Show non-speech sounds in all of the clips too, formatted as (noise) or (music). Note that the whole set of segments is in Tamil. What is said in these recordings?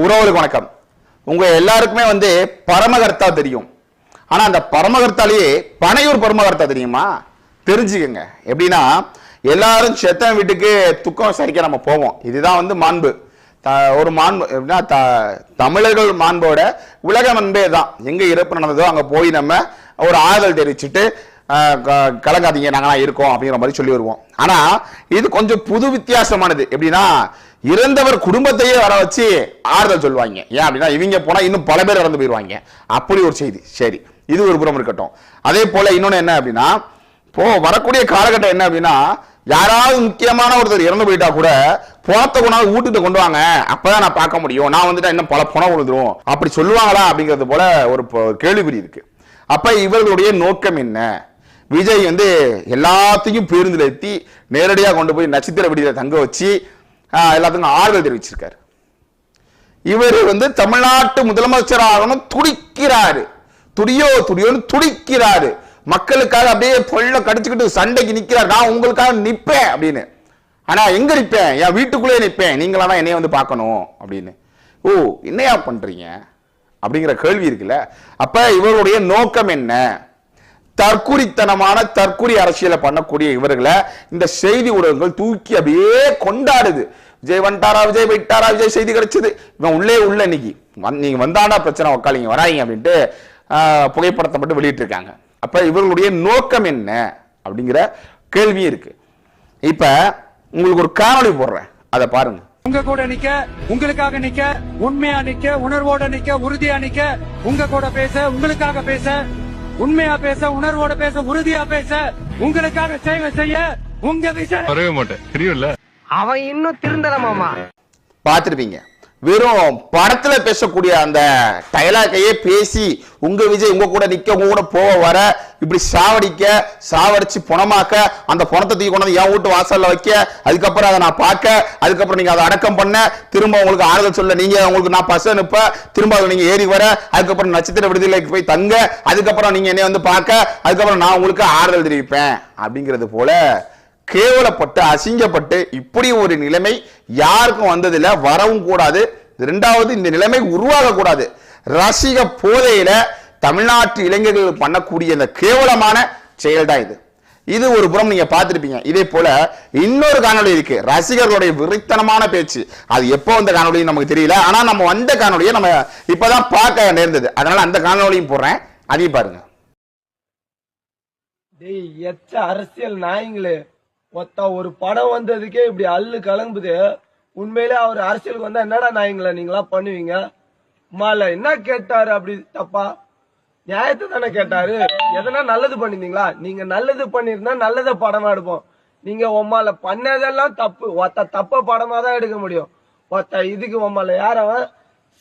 உறவுகளுக்கு வணக்கம். உங்க எல்லாருக்குமே வந்து பரமகர்த்தா தெரியும். ஆனா அந்த பரமகர்த்தாலேயே பனையூர் பரமகர்த்தா தெரியுமா? தெரிஞ்சுக்கங்க. எப்படின்னா எல்லாரும் செத்தன் வீட்டுக்கு துக்கம் சரிக்க நம்ம போவோம். இதுதான் வந்து மாண்பு. த- ஒரு மாண்பு எப்படின்னா த- தமிழர்கள் மாண்போட உலக அன்பே தான். எங்க இறப்பு நடந்ததோ அங்க போய் நம்ம ஒரு ஆறுதல் தெரிவிச்சுட்டு க- கலங்காதீங்க நாங்களாம் இருக்கோம் அப்படிங்கிற மாதிரி சொல்லி வருவோம் ஆனா இது கொஞ்சம் புது வித்தியாசமானது. எப்படின்னா இறந்தவர் குடும்பத்தையே வர வச்சு ஆறுதல் சொல்லுவாங்க. ஏன் அப்படின்னா இவங்க போனால் இன்னும் பல பேர் இறந்து போயிடுவாங்க அப்படி ஒரு செய்தி. சரி இது ஒரு புறம் இருக்கட்டும். அதே போல இன்னொன்று என்ன அப்படின்னா இப்போ வரக்கூடிய காலகட்டம் என்ன அப்படின்னா யாராவது முக்கியமான ஒருத்தர் இறந்து போயிட்டா கூட பணத்தை கொண்டாந்து வீட்டுக்கு கொண்டு வாங்க. அப்பதான் நான் பார்க்க முடியும். நான் வந்துட்டா இன்னும் பல பணம் விழுந்துரும் அப்படி சொல்லுவாங்களா அப்படிங்கிறது போல ஒரு கேள்விக்குறி இருக்கு. அப்ப இவர்களுடைய நோக்கம் என்ன? விஜய் வந்து எல்லாத்தையும் பேருந்துல ஏற்றி நேரடியாக கொண்டு போய் நட்சத்திர விடியில தங்க வச்சு எல்லாத்துக்கும் ஆறுதல் தெரிவிச்சிருக்காரு. இவர் வந்து தமிழ்நாட்டு முதலமைச்சர் ஆகணும் துடிக்கிறாரு. துடியோ துடியோன்னு துடிக்கிறாரு. மக்களுக்காக அப்படியே பொல்ல கடிச்சுக்கிட்டு சண்டைக்கு நிற்கிறார் நான் உங்களுக்காக நிற்பேன் அப்படின்னு. ஆனா எங்க நிற்பேன் என் வீட்டுக்குள்ளே நிற்பேன் நீங்களா தான் என்னைய வந்து பார்க்கணும் அப்படின்னு. ஓ என்னையா பண்றீங்க? அப்படிங்கிற கேள்வி இருக்குல்ல. அப்ப இவருடைய நோக்கம் என்ன? தற்குறித்தனமான தற்குறி அரசியலை பண்ணக்கூடிய இவர்களை இந்த செய்தி ஊடகங்கள் தூக்கி அப்படியே கொண்டாடுது. விஜய் வந்துட்டாரா விஜய் போயிட்டாரா விஜய் செய்தி கிடைச்சது. இவன் உள்ளே உள்ள இன்னைக்கு. வந்து- நீங்க வந்தாண்டா பிரச்சனை உக்காளிங்க வராங்க அப்படின்ட்டு புகைப்படத்தை மட்டும் வெளியிட்டு இருக்காங்க அப்ப இவர்களுடைய நோக்கம் என்ன அப்படிங்கிற கேள்வியும் இருக்கு. இப்ப உங்களுக்கு ஒரு காணொளி போடுறேன். அதை பாருங்க. உங்க கூட நிக்க உங்களுக்காக நிக்க உண்மையா நிக்க உணர்வோட நிக்க உறுதியா நிக்க உங்க கூட பேச உங்களுக்காக பேச உண்மையா பேச உணர்வோட பேச உறுதியா பேச உங்களுக்காக சேவை செய்ய உங்க விஷயம். வரவே மாட்டேன். தெரியும்ல? அவன் இன்னும் திருந்தல மாமா. பார்த்திருப்பீங்க. வெறும் படத்துல பேசக்கூடிய அந்த டைலாக்கையே பேசி உங்க விஜய் உங்க கூட நிக்க உங்க கூட போக வர இப்படி சாவடிக்க சாவடிச்சு பணமாக்க அந்த பணத்தை தூக்கி கொண்டு வந்து என் வீட்டு வாசல்ல வைக்க அதுக்கப்புறம் அதை நான் பார்க்க அதுக்கப்புறம் நீங்க அதை அடக்கம் பண்ண திரும்ப உங்களுக்கு ஆறுதல் சொல்ல நீங்க உங்களுக்கு நான் பச அனுப்ப திரும்ப அதில் நீங்க ஏறி வர அதுக்கப்புறம் நட்சத்திர விடுதலைக்கு போய் தங்க அதுக்கப்புறம் நீங்க என்னை வந்து பார்க்க அதுக்கப்புறம் நான் உங்களுக்கு ஆறுதல் தெரிவிப்பேன். அப்படிங்கிறது போல கேவலப்பட்டு அசிங்கப்பட்டு இப்படி ஒரு நிலைமை யாருக்கும் வந்ததில்ல. வரவும் கூடாது. இரண்டாவது இந்த நிலைமை உருவாகக்கூடாது. ரசிக போதையில தமிழ்நாட்டு இளைஞர்கள் பண்ணக்கூடிய இந்த கேவலமான செயல் தான் இது. இது ஒரு புறம் நீங்க பார்த்துருப்பீங்க. இதே போல இன்னொரு காணொளி இருக்கு. ரசிகர்களுடைய விரித்தனமான பேச்சு. அது எப்போ வந்த காணொளி நமக்கு தெரியல. ஆனா நம்ம வந்த காணொளியை நம்ம இப்பதான் பார்க்க நேர்ந்தது. அதனால அந்த காணொளியும் போடுறேன். அதையும் பாருங்க. அரசியல் நாயங்களே. ஒத்த ஒரு படம் வந்ததுக்கே இப்படி அல்லு கலங்குது உண்மையிலே அவர் அரசியலுக்கு வந்தா என்னடா நாய்ங்களா நீங்களா பண்ணுவீங்க? மால என்ன கேட்டாரு அப்படி தப்பா? நியாயத்தை தானே கேட்டாரு. எதனா நல்லது பண்ணிருந்தீங்களா? நீங்க நல்லது பண்ணிருந்தா நல்லத படமா எடுப்போம். நீங்க உம்மால பண்ணதெல்லாம் தப்பு. ஒத்த தப்ப படமா தான் எடுக்க முடியும். ஒத்த இதுக்கு உம்மால யாரவன்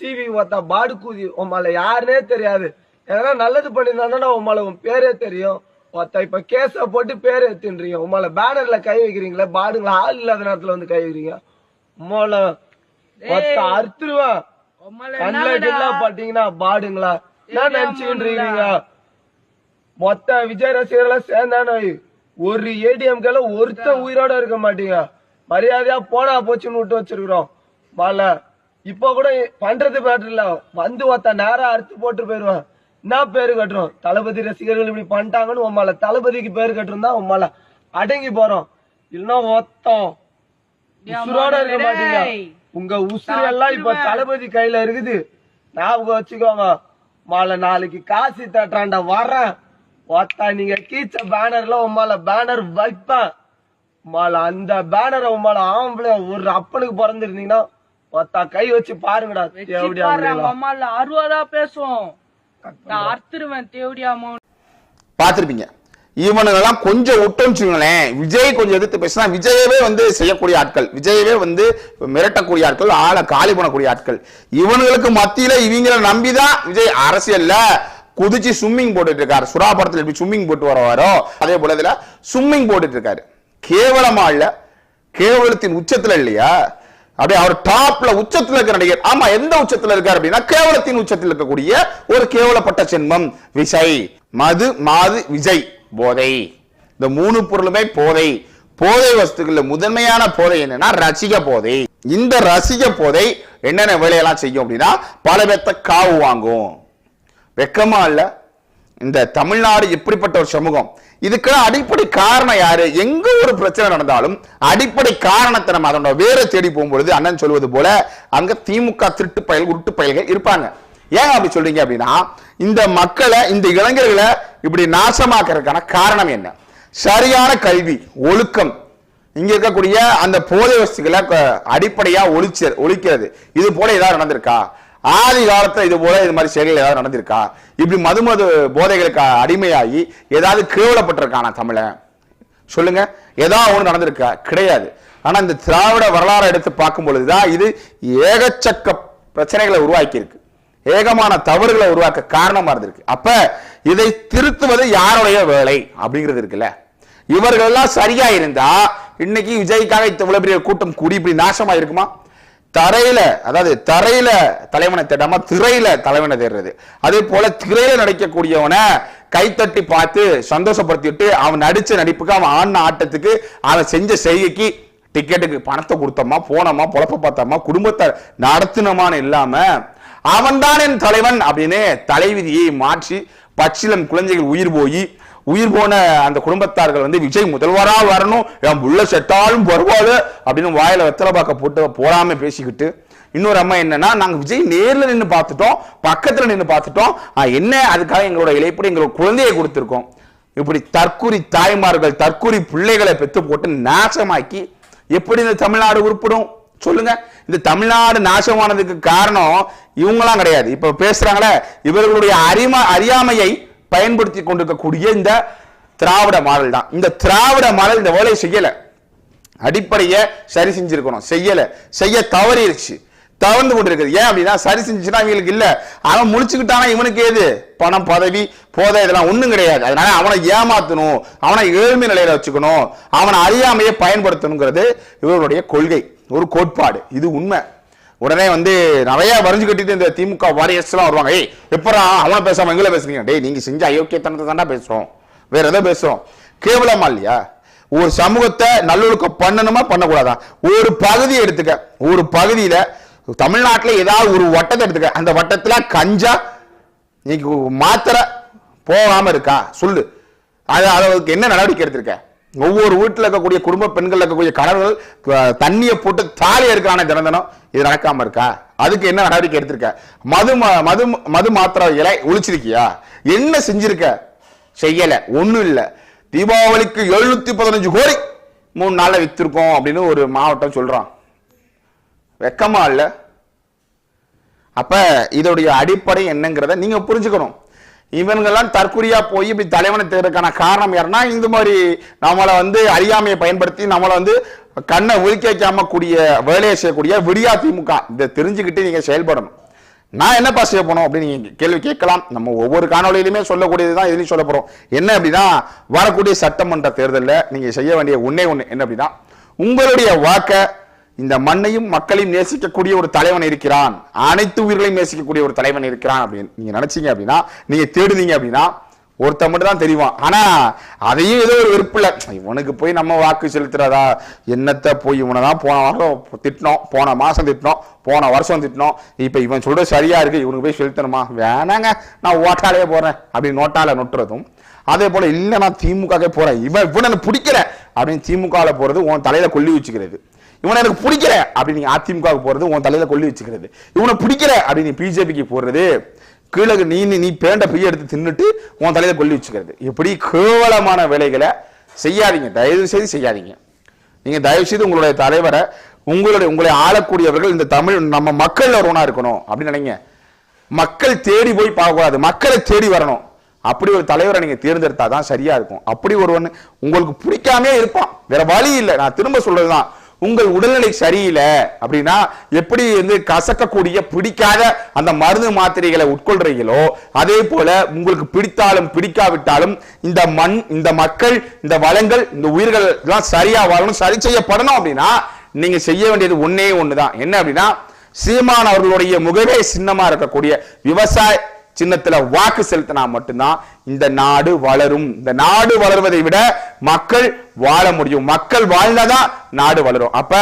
சிவி ஒத்த பாடு கூதி உம்மால யாருனே தெரியாது. எதனா நல்லது பண்ணிருந்தா உம்மால உன் பேரே தெரியும். ஒத்த இப்ப கேஸ போட்டு பேர் எடுத்துன்றீங்க உம்மால பேனர்ல கை வைக்கிறீங்களே பாடுங்களா? ஆள் இல்லாத நேரத்துல வந்து கை வைக்கிறீங்க. உம்மால ஒத்த அறுத்துருவேன் கண்ணுல பாத்தீங்கன்னா பாடுங்களா? என்ன நினைச்சுன்றீங்க மொத்த விஜய் ரசிகர்கள் சேர்ந்தானே. ஒரு ஏடிஎம்கல ஒருத்தன் உயிரோட இருக்க மாட்டீங்க. மரியாதையா போனா போச்சுன்னு விட்டு வச்சிருக்கிறோம். மால இப்ப கூட பண்றது மேட்டர் இல்ல. வந்து ஒத்த நேரம் அறுத்து போட்டு போயிருவேன் என்ன பேரு கட்டுறோம் தளபதி ரசிகர்கள் இப்படி பண்ணிட்டாங்கன்னு உம்மால தளபதிக்கு பேரு கட்டுருந்தா உம்மால அடங்கி போறோம் இல்லைன்னா ஒத்தம் உசுரோட இருக்க மாட்டீங்க உங்க உசுறு எல்லாம் இப்ப தளபதி கையில இருக்குது ஞாபகம் வச்சுக்கோங்க மாலை நாளைக்கு காசி தட்டாண்ட வர்றேன் ஒத்தா நீங்க கீச்ச பேனர்ல உமால பேனர் வைப்பேன் மாலை அந்த பேனரை உமால ஆம்பளை ஒரு அப்பனுக்கு பிறந்திருந்தீங்கன்னா ஒத்தா கை வச்சு பாருங்கடா எப்படி அறுபதா பேசுவோம் நான் அறுத்துருவேன் தேவடியாமோ பார்த்திருப்பீங்க. இவனுங்கெல்லாம் கொஞ்சம் விட்டோம்னு வச்சுக்கோங்களேன். விஜய் கொஞ்சம் எதிர்த்து பேசினா விஜயவே வந்து செய்யக்கூடிய ஆட்கள். விஜயவே வந்து மிரட்டக்கூடிய ஆட்கள் ஆளை காலி பண்ணக்கூடிய ஆட்கள். இவனுங்களுக்கு மத்தியில இவங்களை நம்பிதான் விஜய் அரசியல்ல குதிச்சு ஸ்விம்மிங் போட்டுட்டு இருக்காரு சுறா படத்துல எப்படி ஸ்விம்மிங் போட்டு வரவாரோ அதே போல இதுல ஸ்விம்மிங் போட்டுட்டு இருக்காரு கேவலமா இல்ல. கேவலத்தின் உச்சத்துல இல்லையா? அப்படியே அவர் டாப்ல உச்சத்துல இருக்கிற நடிகர் ஆமா எந்த உச்சத்துல இருக்கார் அப்படின்னா கேவலத்தின் உச்சத்தில் இருக்கக்கூடிய ஒரு கேவலப்பட்ட சென்மம் விஜய். மது மாது விஜய். போதை. இந்த மூணு பொருளுமே போதை. போதை வஸ்துகள்ல முதன்மையான போதை என்னன்னா ரசிக போதை. இந்த ரசிக போதை என்னென்ன வேலையெல்லாம் செய்யும் அப்படின்னா பல பேர்த்த காவு வாங்கும். வெக்கமா இல்லை. இந்த தமிழ்நாடு இப்படிப்பட்ட ஒரு சமூகம். இதுக்கெல்லாம் அடிப்படை காரணம் யாரு? எங்க ஒரு பிரச்சனை நடந்தாலும் அடிப்படை காரணத்தை நம்ம அதோட வேற தேடி போகும்பொழுது அண்ணன் சொல்வது போல அங்க திமுக திருட்டு பயல் உருட்டு பயல்கள் இருப்பாங்க. ஏன் அப்படி சொல்றீங்க அப்படின்னா இந்த மக்களை இந்த இளைஞர்களை இப்படி நாசமாக்குறதுக்கான காரணம் என்ன? சரியான கல்வி ஒழுக்கம். இங்க இருக்கக்கூடிய அந்த போதை வசதிகளை அடிப்படையா ஒழிச்சு ஒழிக்கிறது. இது போல ஏதாவது நடந்திருக்கா? ஆதி காலத்தில் இது போல இது மாதிரி செயல்கள் ஏதாவது நடந்திருக்கா? இப்படி மது மது போதைகளுக்கு அடிமையாகி ஏதாவது கேவலப்பட்டிருக்கானா தமிழன் சொல்லுங்க. ஏதாவது ஒன்று நடந்திருக்கா? கிடையாது. ஆனால் இந்த திராவிட வரலாறு எடுத்து பார்க்கும் பொழுதுதான் இது ஏகச்சக்க பிரச்சனைகளை உருவாக்கி இருக்கு ஏகமான தவறுகளை உருவாக்க காரணமாக இருந்திருக்கு. அப்போ இதை திருத்துவது யாருடைய வேலை அப்படிங்கிறது இருக்குல்ல. இவர்கள் எல்லாம் சரியா இருந்தா இன்னைக்கு விஜய்க்காக இவ்வளவு பெரிய கூட்டம் கூடி இப்படி நாசமா இருக்குமா தரையில அதாவது தரையில தலைவனை தேடாம திரையில தலைவனை தேடுறது. அதே போல திரையில நடிக்கக்கூடியவனை கைத்தட்டி பார்த்து சந்தோஷப்படுத்திட்டு அவன் நடிச்ச நடிப்புக்கு அவன் ஆடின ஆட்டத்துக்கு அவன் செஞ்ச செய்கைக்கு டிக்கெட்டுக்கு பணத்தை கொடுத்தோமா போனோமா பொழப்ப பார்த்தோமா குடும்பத்தை நடத்தினோமான்னு இல்லாம அவன்தான் என் தலைவன் அப்படின்னு தலைவிதியை மாற்றி பச்சிலம் குழந்தைகள் உயிர் போய் உயிர் போன அந்த குடும்பத்தார்கள் வந்து விஜய் முதல்வரா வரணும் என் உள்ள செட்டாலும் வருவாள் அப்படின்னு வாயில வெத்தலை பாக்க போட்டு போடாம பேசிக்கிட்டு இன்னொரு அம்மா என்னன்னா நாங்கள் விஜய் நேரில் நின்று பார்த்துட்டோம் பக்கத்தில் நின்று பார்த்துட்டோம் என்ன அதுக்காக எங்களோட இழைப்படி எங்களோட குழந்தையை கொடுத்துருக்கோம். இப்படி தற்கூரி தாய்மார்கள் தற்கூரி பிள்ளைகளை பெற்று போட்டு நாசமாக்கி எப்படி இந்த தமிழ்நாடு உருப்படும்? சொல்லுங்க. இந்த தமிழ்நாடு நாசமானதுக்கு காரணம் இவங்களாம் கிடையாது. இப்ப பேசுறாங்களே இவர்களுடைய அறிமா அறியாமையை பயன்படுத்தி கொண்டிருக்கக்கூடிய இந்த திராவிட மாடல் தான். இந்த திராவிட மாடல் இந்த வேலையை செய்யல. அடிப்படையை சரி செஞ்சிருக்கணும். செய்யல. செய்ய தவறிடுச்சு தவறு கொண்டிருக்குது. ஏன் அப்படின்னா சரி செஞ்சுன்னா இவங்களுக்கு இல்ல. அவன் முடிச்சுக்கிட்டானா இவனுக்கு ஏது? பணம் பதவி போதை இதெல்லாம் ஒண்ணும் கிடையாது. அதனால அவனை ஏமாத்தணும். அவனை ஏழ்மை நிலையில வச்சுக்கணும். அவனை அறியாமையை பயன்படுத்தணுங்கிறது இவர்களுடைய கொள்கை. ஒரு கோட்பாடு. இது உண்மை. உடனே வந்து நிறைய வரைஞ்சு கட்டிட்டு இந்த திமுக வாரியர்ஸ் எல்லாம் வருவாங்க. ஏய் எப்பறா அவனை பேசாம எங்களை பேசுறீங்க? டேய் நீங்க செஞ்ச அயோக்கியத்தனத்தை தாண்டா பேசுறோம். வேற எதோ பேசுறோம்? கேவலமா இல்லையா? ஒரு சமூகத்தை நல்லொழுக்கம் பண்ணணுமா பண்ணக்கூடாதா? ஒரு பகுதி எடுத்துக்க. ஒரு பகுதியில தமிழ்நாட்டில் ஏதாவது ஒரு வட்டத்தை எடுத்துக்க. அந்த வட்டத்தில் கஞ்சா நீங்க மாத்திரை போகாம இருக்கா? சொல்லு. அது அதுக்கு என்ன நடவடிக்கை எடுத்திருக்க? ஒவ்வொரு வீட்டில் இருக்கக்கூடிய குடும்ப பெண்கள் இருக்கக்கூடிய கணவர்கள் தண்ணியை போட்டு தாலி இருக்கிறான தினம் தினம் இது நடக்காம இருக்கா? அதுக்கு என்ன நடவடிக்கை எடுத்திருக்க? மது மது மது மாத்திரைகளை ஒழிச்சிருக்கியா? என்ன செஞ்சிருக்க? செய்யல. ஒன்றும் இல்லை. தீபாவளிக்கு எழுநூத்தி பதினஞ்சு கோடி மூணு நாளில் வித்திருக்கோம் அப்படின்னு ஒரு மாவட்டம் சொல்றான். வெக்கமா இல்லை. அப்ப இதோடைய அடிப்படை என்னங்கிறத நீங்க புரிஞ்சுக்கணும். இவங்கெல்லாம் தற்கொலையா போய் இப்படி தலைவனை தேர்றதுக்கான காரணம் யாருன்னா இந்த மாதிரி நம்மளை வந்து அறியாமையை பயன்படுத்தி நம்மளை வந்து கண்ணை ஒதுக்கி வைக்காம கூடிய வேலையை செய்யக்கூடிய விடியா திமுக. இதை தெரிஞ்சுக்கிட்டு நீங்க செயல்படணும். நான் என்னப்பா செய்ய போனோம் அப்படின்னு நீங்க கேள்வி கேட்கலாம். நம்ம ஒவ்வொரு காணொளியிலுமே சொல்லக்கூடியதுதான் இதுலயும் சொல்ல போறோம். என்ன அப்படின்னா வரக்கூடிய சட்டமன்ற தேர்தலில் நீங்க செய்ய வேண்டிய ஒன்னே ஒன்று என்ன அப்படின்னா உங்களுடைய வாக்கை இந்த மண்ணையும் மக்களையும் நேசிக்கக்கூடிய ஒரு தலைவன் இருக்கிறான். அனைத்து உயிர்களையும் நேசிக்கக்கூடிய ஒரு தலைவன் இருக்கிறான் அப்படின்னு நீங்க நினைச்சீங்க அப்படின்னா நீங்க தேடுனீங்க அப்படின்னா ஒருத்தன் மட்டும் தான் தெரியும் ஆனா அதையும் ஏதோ ஒரு வெறுப்புல இவனுக்கு போய் நம்ம வாக்கு செலுத்துறதா? என்னத்த போய் இவனை தான் போன வாரம் திட்டினோம். போன மாசம் திட்டினோம். போன வருஷம் திட்டினோம். இப்ப இவன் சொல்றது சரியா இருக்கு. இவனுக்கு போய் செலுத்தணுமா? வேணாங்க. நான் ஓட்டாலே போறேன். அப்படின்னு நோட்டால நொட்டுறதும் அதே போல இல்லை நான் திமுகவே போறேன். இவன் இவனை பிடிக்கிற அப்படின்னு திமுகவில் போறது உன் தலையில கொல்லி வச்சுக்கிறது. இவனை எனக்கு பிடிக்கல அப்படின்னு நீ அதிமுக போறது உன் தலையில கொல்லி வச்சுக்கிறது. இவனை பிடிக்கல அப்படின்னு நீ பிஜேபிக்கு போறது. கீழே நீ நீ- பேண்ட பைய எடுத்து தின்னுட்டு உன் தலையில கொல்லி வச்சுக்கிறது. இப்படி கேவலமான வேலைகளை செய்யாதீங்க. தயவு செய்து செய்யாதீங்க. நீங்க தயவு செய்து உங்களுடைய தலைவரை உங்களுடைய உங்களை ஆளக்கூடியவர்கள் இந்த தமிழ் நம்ம மக்கள் ஒருவனா இருக்கணும் அப்படின்னு நினைங்க. மக்கள் தேடி போய் பார்க்கக்கூடாது. மக்களை தேடி வரணும். அப்படி ஒரு தலைவரை நீங்க தேர்ந்தெடுத்தா தான் சரியா இருக்கும். அப்படி ஒருவன் உங்களுக்கு பிடிக்காமே இருப்பான். வேற வழி இல்லை. நான் திரும்ப சொல்றதுதான். உங்கள் உடல்நிலை சரியில்லை அப்படின்னா எப்படி வந்து கசக்கக்கூடிய பிடிக்காத அந்த மருந்து மாத்திரைகளை உட்கொள்றீங்களோ அதே போல உங்களுக்கு பிடித்தாலும் பிடிக்காவிட்டாலும் இந்த மண் இந்த மக்கள் இந்த வளங்கள் இந்த உயிர்கள் எல்லாம் சரியா வாழணும் சரி செய்யப்படணும் அப்படின்னா நீங்க செய்ய வேண்டியது ஒன்னே ஒண்ணுதான். என்ன அப்படின்னா சீமான் அவர்களுடைய முகவே சின்னமா இருக்கக்கூடிய விவசாய சின்னத்துல வாக்கு செலுத்தினா மட்டும்தான் இந்த நாடு வளரும். இந்த நாடு வளர்வதை விட மக்கள் வாழ முடியும். மக்கள் வாழ்ந்தாதான் நாடு வளரும். அப்ப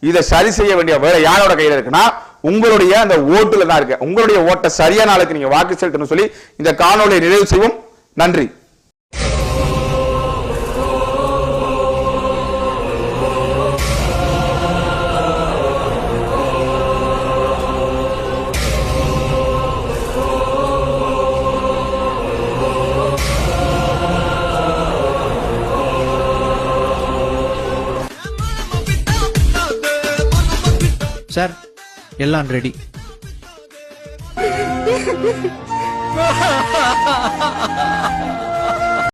இதை சரி செய்ய வேண்டிய வேலை யாரோட கையில இருக்குன்னா உங்களுடைய அந்த ஓட்டுல தான் இருக்கு. உங்களுடைய ஓட்டை சரியான ஆளுக்கு நீங்க வாக்கு செலுத்தணும் சொல்லி இந்த காணொலியை நிறைவு செய்வோம். நன்றி. எல்லாம் ரெடி (laughs)